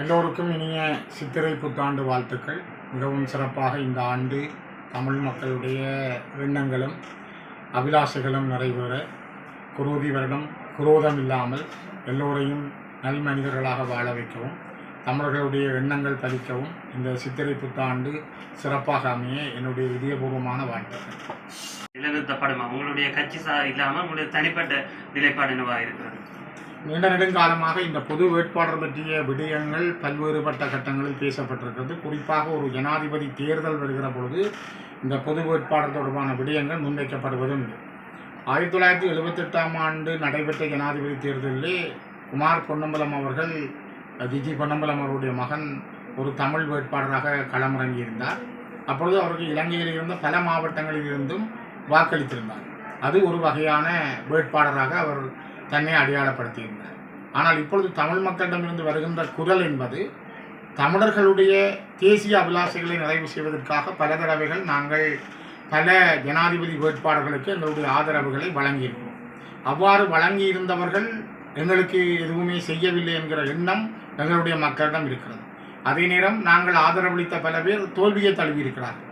எல்லோருக்கும் இனிய சித்திரை புத்தாண்டு வாழ்த்துக்கள். மிகவும் சிறப்பாக இந்த ஆண்டு தமிழ் மக்களுடைய எண்ணங்களும் அபிலாஷைகளும் நிறைவேற குரோதி வருடம் குரோதம் இல்லாமல் எல்லோரையும் நல் மனிதர்களாக வாழ வைக்கவும் தமிழர்களுடைய எண்ணங்கள் பலிக்கவும் இந்த சித்திரை புத்தாண்டு சிறப்பாக அமைய என்னுடைய இதயபூர்வமான வாழ்த்துக்கள். நிலைநிறுத்தப்படுமா. உங்களுடைய கட்சி சா இல்லாமல் உங்களுடைய தனிப்பட்ட நிலைப்பாடு என்னவாக இருக்கிறது? நீண்ட நெடுங்காலமாக இந்த பொது வேட்பாளர் பற்றிய விடயங்கள் பல்வேறுபட்ட கட்டங்களில் பேசப்பட்டிருக்கிறது. குறிப்பாக ஒரு ஜனாதிபதி தேர்தல் வருகிற பொழுது இந்த பொது வேட்பாளர் தொடர்பான விடயங்கள் முன்வைக்கப்படுவதும் உண்டு. ஆயிரத்தி தொள்ளாயிரத்தி எழுபத்தெட்டாம் ஆண்டு நடைபெற்ற ஜனாதிபதி தேர்தலிலே குமார் பொன்னம்பலம் அவர்கள் ஜிஜி பொன்னம்பலம் அவருடைய மகன் ஒரு தமிழ் வேட்பாளராக களமிறங்கியிருந்தார். அப்பொழுது அவருக்கு இலங்கையில் இருந்த பல மாவட்டங்களில் இருந்தும் வாக்களித்திருந்தார். அது ஒரு வகையான வேட்பாளராக அவர் தன்னை அடையாளப்படுத்தியிருந்தார். ஆனால் இப்பொழுது தமிழ் மக்களிடமிருந்து வருகின்ற குரல் என்பது தமிழர்களுடைய தேசிய அபிலாஷைகளை நிறைவு செய்வதற்காக பல தடவைகள் நாங்கள் பல ஜனாதிபதி வேட்பாளர்களுக்கு எங்களுடைய ஆதரவுகளை வழங்கியிருக்கிறோம். அவ்வாறு வழங்கியிருந்தவர்கள் எங்களுக்கு எதுவுமே செய்யவில்லை என்கிற எண்ணம் எங்களுடைய மக்களிடம் இருக்கிறது. அதே நேரம் நாங்கள் ஆதரவளித்த பல பேர் தோல்வியை தழுவியிருக்கிறார்கள்.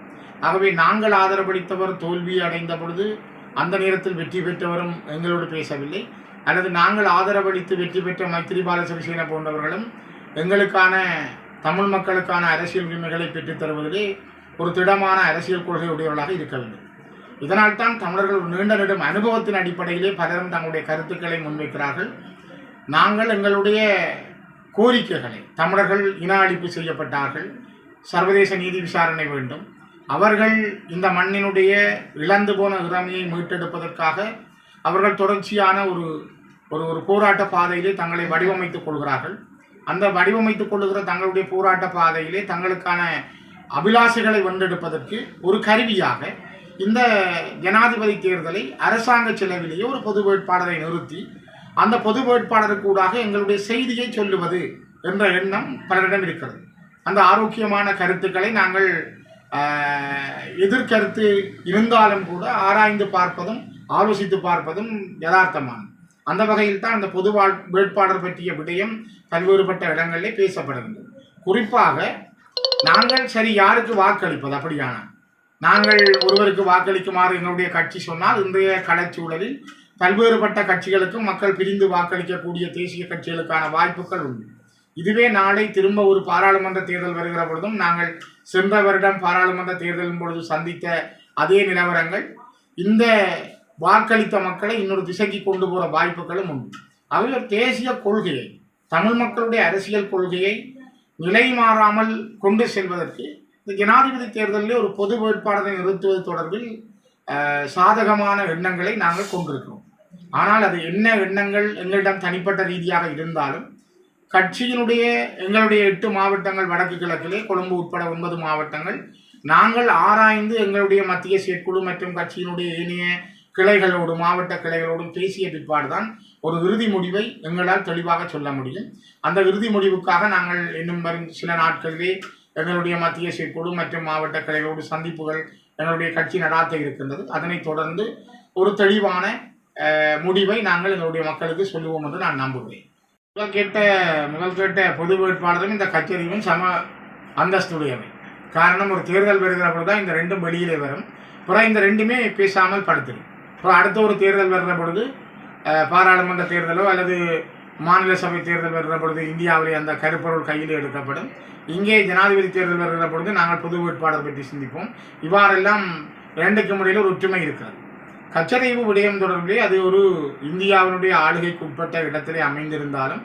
ஆகவே நாங்கள் ஆதரவளித்தவர் தோல்வியை அடைந்த பொழுது அந்த நேரத்தில் வெற்றி பெற்றவரும் எங்களோடு பேசவில்லை. அல்லது நாங்கள் ஆதரவளித்து வெற்றி பெற்ற மைத்திரிபால சிறிசேன போன்றவர்களும் எங்களுக்கான தமிழ் மக்களுக்கான அரசியல் உரிமைகளை பெற்றுத் தருவதிலே ஒரு திடமான அரசியல் கொள்கை உடையவர்களாக இருக்கவில்லை இதனால்தான் தமிழர்கள் நீண்ட நெடும் அனுபவத்தின் அடிப்படையிலே பலரும் தங்களுடைய கருத்துக்களை முன்வைக்கிறார்கள். நாங்கள் எங்களுடைய கோரிக்கைகளை தமிழர்கள் இன அழிப்பு செய்யப்பட்டார்கள் சர்வதேச நீதி விசாரணை வேண்டும். அவர்கள் இந்த மண்ணினுடைய இழந்து போன இறமையை மீட்டெடுப்பதற்காக அவர்கள் தொடர்ச்சியான ஒரு ஒரு ஒரு போராட்ட பாதையிலே தங்களை வடிவமைத்துக் கொள்கிறார்கள். அந்த வடிவமைத்துக் கொள்ளுகிற தங்களுடைய போராட்ட பாதையிலே தங்களுக்கான அபிலாஷைகளை வென்றெடுப்பதற்கு ஒரு கருவியாக இந்த ஜனாதிபதி தேர்தலை அரசாங்க செலவிலேயே ஒரு பொது வேட்பாளரை நிறுத்தி அந்த பொது வேட்பாளருக்கூடாக எங்களுடைய செய்தியை சொல்லுவது என்ற எண்ணம் பலரிடம் இருக்கிறது. அந்த ஆரோக்கியமான கருத்துக்களை நாங்கள் எதிர்கருத்து இருந்தாலும் கூட ஆராய்ந்து பார்ப்பதும் ஆலோசித்து பார்ப்பதும் யதார்த்தமானது. அந்த வகையில் தான் அந்த பொது வாழ் வேட்பாளர் பற்றிய விடயம் பல்வேறுபட்ட இடங்களிலே பேசப்படுகின்றது. குறிப்பாக நாங்கள் சரி யாருக்கு வாக்களிப்பது? அப்படியான நாங்கள் ஒருவருக்கு வாக்களிக்குமாறு என்னுடைய கட்சி சொன்னால் இன்றைய கலைச்சூழலில் பல்வேறுபட்ட கட்சிகளுக்கும் மக்கள் பிரிந்து வாக்களிக்கக்கூடிய தேசிய கட்சிகளுக்கான வாய்ப்புகள் உண்டு. இதுவே நாளை திரும்ப ஒரு பாராளுமன்ற தேர்தல் வருகிற பொழுதும் நாங்கள் சென்ற வருடம் பாராளுமன்ற தேர்தலின் பொழுது சந்தித்த அதே நிலவரங்கள். இந்த வாக்களித்த மக்களை இன்னொரு திசைக்கு கொண்டு போகிற வாய்ப்புகளும் உண்டு. ஆகவே தேசிய கொள்கையை தமிழ் மக்களுடைய அரசியல் கொள்கையை நிலை மாறாமல் கொண்டு செல்வதற்கு இந்த ஜனாதிபதி தேர்தலில் ஒரு பொது வேட்பாளரை நிறுத்துவது தொடர்பில் சாதகமான எண்ணங்களை நாங்கள் கொண்டிருக்கிறோம். ஆனால் அது என்ன எண்ணங்கள் எங்களிடம் தனிப்பட்ட ரீதியாக இருந்தாலும் கட்சியினுடைய எங்களுடைய எட்டு மாவட்டங்கள் வடக்கு கிழக்கிலே கொழும்பு உட்பட ஒன்பது மாவட்டங்கள் நாங்கள் ஆராய்ந்து எங்களுடைய மத்திய செயற்குழு மற்றும் கட்சியினுடைய ஏனைய கிளைகளோடு மாவட்ட கிளைகளோடும் பேசிய பிற்பாடுதான் ஒரு இறுதி முடிவை எங்களால் தெளிவாக சொல்ல முடியும். அந்த இறுதி முடிவுக்காக நாங்கள் இன்னும் வரும் சில நாட்களிலே எங்களுடைய மத்திய செயற்குழு மற்றும் மாவட்ட கிளைகளோடு சந்திப்புகள் எங்களுடைய கட்சி நடாத்த இருக்கின்றது. அதனைத் தொடர்ந்து ஒரு தெளிவான முடிவை நாங்கள் எங்களுடைய மக்களுக்கு சொல்லுவோம் என்று நான் நம்புகிறேன். முதல் கேட்ட முதல் கேட்ட பொது வேட்பாளரும் இந்த கச்சேரியும் சம அந்தஸ்துடையவை. காரணம் ஒரு தேர்தல் வருகிற பொழுது தான் இந்த ரெண்டும் வெளியிலே வரும். பிற இந்த ரெண்டுமே பேசாமல் படுத்துடும் அப்புறம் அடுத்த ஒரு தேர்தல் வர்ற பொழுது பாராளுமன்ற தேர்தலோ அல்லது மாநில சபை தேர்தல் வருகிற பொழுது இந்தியாவிலே அந்த கருப்பொருள் கையில் எடுக்கப்படும். இங்கே ஜனாதிபதி தேர்தல் வருகிற பொழுது நாங்கள் பொது வேட்பாளர் பற்றி சிந்திப்போம். இவ்வாறெல்லாம் இரண்டுக்கும் முடியல ஒரு ஒற்றுமை இருக்கிறது. கச்சதீவு விடயம் தொடர்பிலே அது ஒரு இந்தியாவினுடைய ஆளுகைக்கு உட்பட்ட இடத்திலே அமைந்திருந்தாலும்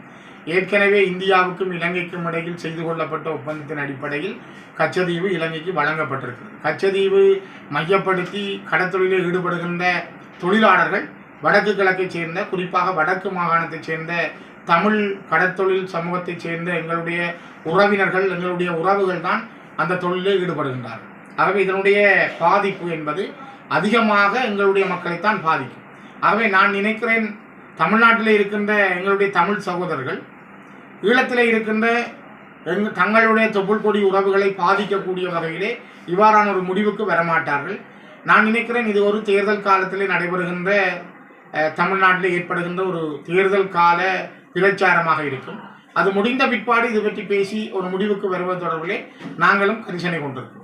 ஏற்கனவே இந்தியாவுக்கும் இலங்கைக்கும் இடையில் செய்து கொள்ளப்பட்ட ஒப்பந்தத்தின் அடிப்படையில் கச்சதீவு இலங்கைக்கு வழங்கப்பட்டிருக்கிறது. கச்சதீவு மையப்படுத்தி கடத்தொழிலில் ஈடுபடுகின்ற தொழிலாளர்கள் வடக்கு கிழக்கைச் சேர்ந்த குறிப்பாக வடக்கு மாகாணத்தைச் சேர்ந்த தமிழ் கடத்தொழில் சமூகத்தைச் சேர்ந்த எங்களுடைய உறவினர்கள் எங்களுடைய உறவுகள் தான் அந்த தொழிலில் ஈடுபடுகின்றார்கள். ஆகவே இதனுடைய பாதிப்பு என்பது அதிகமாக எங்களுடைய மக்களைத்தான் பாதிக்கும். ஆகவே நான் நினைக்கிறேன் தமிழ்நாட்டில் இருக்கின்ற எங்களுடைய தமிழ் சகோதரர்கள் ஈழத்தில் இருக்கின்ற எங் தங்களுடைய தொப்புள் கொடி உறவுகளை பாதிக்கக்கூடிய வகையிலே இவ்வாறான ஒரு முடிவுக்கு வரமாட்டார்கள். நான் நினைக்கிறேன் இது ஒரு தேர்தல் காலத்திலே நடைபெறுகின்ற தமிழ்நாட்டில் ஏற்படுகின்ற ஒரு தேர்தல் கால பிரச்சாரமாக இருக்கும். அது முடிந்த பிற்பாடு இது பற்றி பேசி ஒரு முடிவுக்கு வருவது தொடர்பிலே நாங்களும் கரிசனை கொண்டிருக்கோம்